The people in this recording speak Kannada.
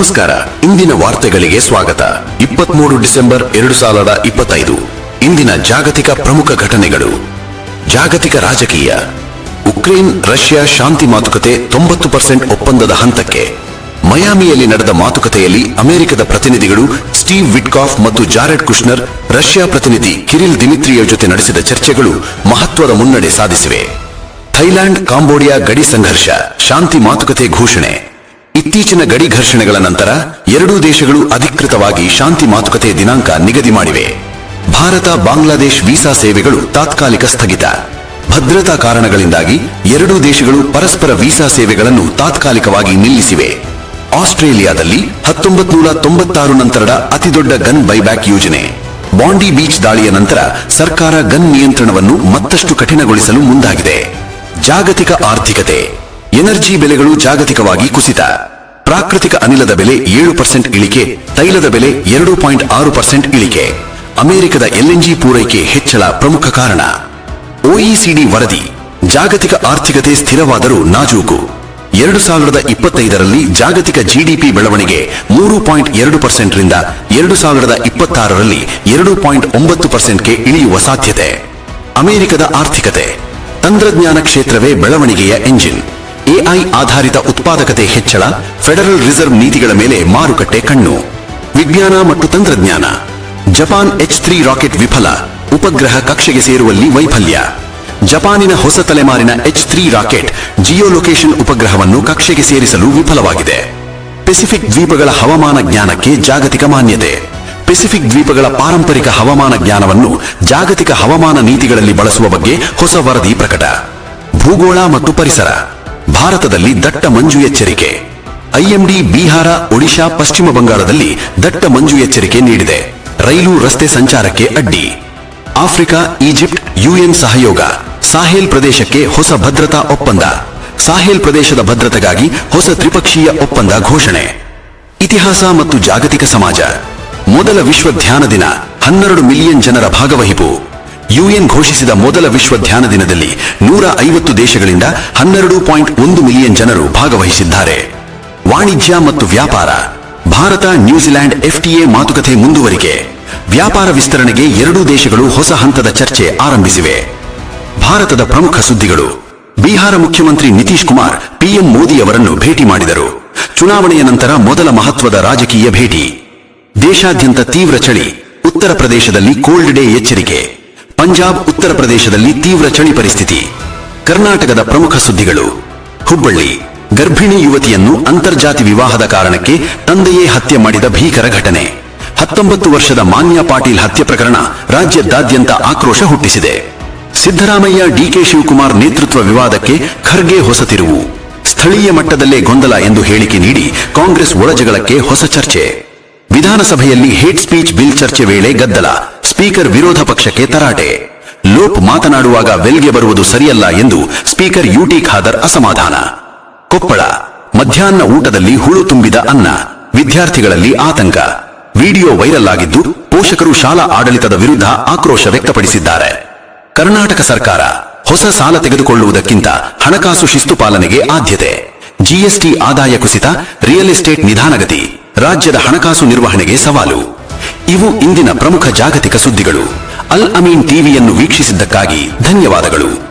ನಮಸ್ಕಾರ. ಇಂದಿನ ವಾರ್ತೆಗಳಿಗೆ ಸ್ವಾಗತ. ಇಪ್ಪತ್ಮೂರು ಡಿಸೆಂಬರ್ ಎರಡು ಸಾವಿರದ ಇಪ್ಪತ್ತೈದು. ಇಂದಿನ ಜಾಗತಿಕ ಪ್ರಮುಖ ಘಟನೆಗಳು. ಜಾಗತಿಕ ರಾಜಕೀಯ. ಉಕ್ರೇನ್ ರಷ್ಯಾ ಶಾಂತಿ ಮಾತುಕತೆ ತೊಂಬತ್ತು ಪರ್ಸೆಂಟ್ ಒಪ್ಪಂದದ ಹಂತಕ್ಕೆ. ಮಯಾಮಿಯಲ್ಲಿ ನಡೆದ ಮಾತುಕತೆಯಲ್ಲಿ ಅಮೆರಿಕದ ಪ್ರತಿನಿಧಿಗಳು ಸ್ಟೀವ್ ವಿಟ್ಕಾಫ್ ಮತ್ತು ಜಾರೆಡ್ ಕುಶ್ನರ್ ರಷ್ಯಾ ಪ್ರತಿನಿಧಿ ಕಿರಿಲ್ ದಿಮಿತ್ರಿಯ ಜೊತೆ ನಡೆಸಿದ ಚರ್ಚೆಗಳು ಮಹತ್ವದ ಮುನ್ನಡೆ ಸಾಧಿಸಿವೆ. ಥೈಲ್ಯಾಂಡ್, ಕಾಂಬೋಡಿಯಾ ಗಡಿ ಸಂಘರ್ಷ, ಶಾಂತಿ ಮಾತುಕತೆ ಘೋಷಣೆ. ಇತ್ತೀಚಿನ ಗಡಿ ಘರ್ಷಣೆಗಳ ನಂತರ ಎರಡೂ ದೇಶಗಳು ಅಧಿಕೃತವಾಗಿ ಶಾಂತಿ ಮಾತುಕತೆ ದಿನಾಂಕ ನಿಗದಿ ಮಾಡಿವೆ. ಭಾರತ, ಬಾಂಗ್ಲಾದೇಶ್ ವೀಸಾ ಸೇವೆಗಳು ತಾತ್ಕಾಲಿಕ ಸ್ಥಗಿತ. ಭದ್ರತಾ ಕಾರಣಗಳಿಂದಾಗಿ ಎರಡೂ ದೇಶಗಳು ಪರಸ್ಪರ ವೀಸಾ ಸೇವೆಗಳನ್ನು ತಾತ್ಕಾಲಿಕವಾಗಿ ನಿಲ್ಲಿಸಿವೆ. ಆಸ್ಟ್ರೇಲಿಯಾದಲ್ಲಿ ಹತ್ತೊಂಬತ್ತು ನೂರ ತೊಂಬತ್ತಾರು ನಂತರದ ಅತಿದೊಡ್ಡ ಗನ್ ಬೈಬ್ಯಾಕ್ ಯೋಜನೆ. ಬಾಂಡಿ ಬೀಚ್ ದಾಳಿಯ ನಂತರ ಸರ್ಕಾರ ಗನ್ ನಿಯಂತ್ರಣವನ್ನು ಮತ್ತಷ್ಟು ಕಠಿಣಗೊಳಿಸಲು ಮುಂದಾಗಿದೆ. ಜಾಗತಿಕ ಆರ್ಥಿಕತೆ. ಎನರ್ಜಿ ಬೆಲೆಗಳು ಜಾಗತಿಕವಾಗಿ ಕುಸಿತ. ಪ್ರಾಕೃತಿಕ ಅನಿಲದ ಬೆಲೆ ಏಳು ಪರ್ಸೆಂಟ್ ಇಳಿಕೆ, ತೈಲದ ಬೆಲೆ ಎರಡು ಪಾಯಿಂಟ್ ಆರು ಪರ್ಸೆಂಟ್ ಇಳಿಕೆ. ಅಮೆರಿಕದ ಎಲ್ಎನ್ಜಿ ಪೂರೈಕೆ ಹೆಚ್ಚಳ ಪ್ರಮುಖ ಕಾರಣ. ಒಇಸಿಡಿ ವರದಿ, ಜಾಗತಿಕ ಆರ್ಥಿಕತೆ ಸ್ಥಿರವಾದರೂ ನಾಜೂಕು. ಎರಡು ಸಾವಿರದ ಇಪ್ಪತ್ತೈದರಲ್ಲಿ ಜಾಗತಿಕ ಜಿಡಿಪಿ ಬೆಳವಣಿಗೆ ಮೂರು ಪಾಯಿಂಟ್ ಎರಡು ಪರ್ಸೆಂಟ್ ರಿಂದ ಎರಡು ಸಾವಿರದ ಇಪ್ಪತ್ತಾರರಲ್ಲಿ ಎರಡು ಪಾಯಿಂಟ್ ಒಂಬತ್ತು ಪರ್ಸೆಂಟ್ಗೆ ಇಳಿಯುವ ಸಾಧ್ಯತೆ. ಅಮೆರಿಕದ ಆರ್ಥಿಕತೆ, ತಂತ್ರಜ್ಞಾನ ಕ್ಷೇತ್ರವೇ ಬೆಳವಣಿಗೆಯ ಎಂಜಿನ್. ಎಐ ಆಧಾರಿತ ಉತ್ಪಾದಕತೆ ಹೆಚ್ಚಳ, ಫೆಡರಲ್ ರಿಸರ್ವ್ ನೀತಿಗಳ ಮೇಲೆ ಮಾರುಕಟ್ಟೆ ಕಣ್ಣು. ವಿಜ್ಞಾನ ಮತ್ತು ತಂತ್ರಜ್ಞಾನ. ಜಪಾನ್ ಎಚ್ ತ್ರೀ ರಾಕೆಟ್ ವಿಫಲ, ಉಪಗ್ರಹ ಕಕ್ಷೆಗೆ ಸೇರುವಲ್ಲಿ ವೈಫಲ್ಯ. ಜಪಾನಿನ ಹೊಸ ತಲೆಮಾರಿನ ಎಚ್ ತ್ರೀ ರಾಕೆಟ್ ಜಿಯೋಲೊಕೇಶನ್ ಉಪಗ್ರಹವನ್ನು ಕಕ್ಷೆಗೆ ಸೇರಿಸಲು ವಿಫಲವಾಗಿದೆ. ಪೆಸಿಫಿಕ್ ದ್ವೀಪಗಳ ಹವಾಮಾನ ಜ್ಞಾನಕ್ಕೆ ಜಾಗತಿಕ ಮಾನ್ಯತೆ. ಪೆಸಿಫಿಕ್ ದ್ವೀಪಗಳ ಪಾರಂಪರಿಕ ಹವಾಮಾನ ಜ್ಞಾನವನ್ನು ಜಾಗತಿಕ ಹವಾಮಾನ ನೀತಿಗಳಲ್ಲಿ ಬಳಸುವ ಬಗ್ಗೆ ಹೊಸ ವರದಿ ಪ್ರಕಟ. ಭೂಗೋಳ ಮತ್ತು ಪರಿಸರ. ಭಾರತದಲ್ಲಿ ದಟ್ಟ ಮಂಜು ಎಚ್ಚರಿಕೆ. ಐಎಂಡಿ ಬಿಹಾರ, ಒಡಿಶಾ, ಪಶ್ಚಿಮ ಬಂಗಾಳದಲ್ಲಿ ದಟ್ಟ ಮಂಜು ಎಚ್ಚರಿಕೆ ನೀಡಿದೆ. ರೈಲು ರಸ್ತೆ ಸಂಚಾರಕ್ಕೆ ಅಡ್ಡಿ. ಆಫ್ರಿಕಾ, ಈಜಿಪ್ಟ್, ಯುಎನ್ ಸಹಯೋಗ. ಸಾಹೇಲ್ ಪ್ರದೇಶಕ್ಕೆ ಹೊಸ ಭದ್ರತಾ ಒಪ್ಪಂದ. ಸಾಹೇಲ್ ಪ್ರದೇಶದ ಭದ್ರತೆಗಾಗಿ ಹೊಸ ತ್ರಿಪಕ್ಷೀಯ ಒಪ್ಪಂದ ಘೋಷಣೆ. ಇತಿಹಾಸ ಮತ್ತು ಜಾಗತಿಕ ಸಮಾಜ. ಮೊದಲ ವಿಶ್ವ ಧ್ಯಾನ ದಿನ, ಹನ್ನೆರಡು ಮಿಲಿಯನ್ ಜನರ ಭಾಗವಹಿಪು. ಯುಎನ್ ಘೋಷಿಸಿದ ಮೊದಲ ವಿಶ್ವ ಧ್ಯಾನ ದಿನದಲ್ಲಿ ನೂರ ಐವತ್ತು ದೇಶಗಳಿಂದ ಹನ್ನೆರಡು ಪಾಯಿಂಟ್ ಒಂದು ಮಿಲಿಯನ್ ಜನರು ಭಾಗವಹಿಸಿದ್ದಾರೆ. ವಾಣಿಜ್ಯ ಮತ್ತು ವ್ಯಾಪಾರ. ಭಾರತ ನ್ಯೂಜಿಲೆಂಡ್ ಎಫ್ಟಿಎ ಮಾತುಕತೆ ಮುಂದುವರಿಕೆ. ವ್ಯಾಪಾರ ವಿಸ್ತರಣೆಗೆ ಎರಡೂ ದೇಶಗಳು ಹೊಸ ಹಂತದ ಚರ್ಚೆ ಆರಂಭಿಸಿವೆ. ಭಾರತದ ಪ್ರಮುಖ ಸುದ್ದಿಗಳು. ಬಿಹಾರ ಮುಖ್ಯಮಂತ್ರಿ ನಿತೀಶ್ ಕುಮಾರ್, ಪಿಎಂ ಮೋದಿ ಅವರನ್ನು ಭೇಟಿ ಮಾಡಿದರು. ಚುನಾವಣೆಯ ನಂತರ ಮೊದಲ ಮಹತ್ವದ ರಾಜಕೀಯ ಭೇಟಿ. ದೇಶಾದ್ಯಂತ ತೀವ್ರ ಚಳಿ. ಉತ್ತರ ಪ್ರದೇಶದಲ್ಲಿ ಕೋಲ್ಡ್ ಡೇ ಎಚ್ಚರಿಕೆ. ಪಂಜಾಬ್ ಉತ್ತರ ಪ್ರದೇಶದಲ್ಲಿ ತೀವ್ರ ಚಳಿ ಪರಿಸ್ಥಿತಿ. ಕರ್ನಾಟಕದ ಪ್ರಮುಖ ಸುದ್ದಿಗಳು. ಹುಬ್ಬಳ್ಳಿ. ಗರ್ಭಿಣಿ ಯುವತಿಯನ್ನು ಅಂತರ್ಜಾತಿ ವಿವಾಹದ ಕಾರಣಕ್ಕೆ ತಂದೆಯೇ ಹತ್ಯೆ ಮಾಡಿದ ಭೀಕರ ಘಟನೆ. ಹತ್ತೊಂಬತ್ತು ವರ್ಷದ ಮಾನ್ಯ ಪಾಟೀಲ್ ಹತ್ಯೆ ಪ್ರಕರಣ ರಾಜ್ಯದಾದ್ಯಂತ ಆಕ್ರೋಶ ಹುಟ್ಟಿಸಿದೆ. ಸಿದ್ದರಾಮಯ್ಯ ಡಿಕೆ ಶಿವಕುಮಾರ್ ನೇತೃತ್ವ ವಿವಾದಕ್ಕೆ ಖರ್ಗೆ ಹೊಸ ತಿರುವು. ಸ್ಥಳೀಯ ಮಟ್ಟದಲ್ಲೇ ಗೊಂದಲ ಎಂದು ಹೇಳಿಕೆ ನೀಡಿ ಕಾಂಗ್ರೆಸ್ ಒಳಜಗಳಕ್ಕೆ ಹೊಸ ಚರ್ಚೆ. ವಿಧಾನಸಭೆಯಲ್ಲಿ ಹೇಟ್ ಸ್ಪೀಚ್ ಬಿಲ್ ಚರ್ಚೆ ವೇಳೆ ಗದ್ದಲ. ಸ್ಪೀಕರ್ ವಿರೋಧ ಪಕ್ಷಕ್ಕೆ ತರಾಟೆ. ಲೋಪ್ ಮಾತನಾಡುವಾಗ ವೆಲ್ಗೆ ಬರುವುದು ಸರಿಯಲ್ಲ ಎಂದು ಸ್ಪೀಕರ್ ಯುಟಿ ಖಾದರ್ ಅಸಮಾಧಾನ. ಕೊಪ್ಪಳ. ಮಧ್ಯಾಹ್ನ ಊಟದಲ್ಲಿ ಹುಳು ತುಂಬಿದ ಅನ್ನ. ವಿದ್ಯಾರ್ಥಿಗಳಲ್ಲಿ ಆತಂಕ. ವಿಡಿಯೋ ವೈರಲ್ ಆಗಿದ್ದು ಪೋಷಕರು ಶಾಲಾ ಆಡಳಿತದ ವಿರುದ್ಧ ಆಕ್ರೋಶ ವ್ಯಕ್ತಪಡಿಸಿದ್ದಾರೆ. ಕರ್ನಾಟಕ ಸರ್ಕಾರ. ಹೊಸ ಸಾಲ ತೆಗೆದುಕೊಳ್ಳುವುದಕ್ಕಿಂತ ಹಣಕಾಸು ಶಿಸ್ತು ಪಾಲನೆಗೆ ಆದ್ಯತೆ. ಜಿಎಸ್ಟಿ ಆದಾಯ ಕುಸಿತ, ರಿಯಲ್ ಎಸ್ಟೇಟ್ ನಿಧಾನಗತಿ. ರಾಜ್ಯದ ಹಣಕಾಸು ನಿರ್ವಹಣೆಗೆ ಸವಾಲು. ಇವು ಇಂದಿನ ಪ್ರಮುಖ ಜಾಗತಿಕ ಸುದ್ದಿಗಳು. ಅಲ್ ಅಮೀನ್ ಟಿವಿಯನ್ನು ವೀಕ್ಷಿಸಿದ್ದಕ್ಕಾಗಿ ಧನ್ಯವಾದಗಳು.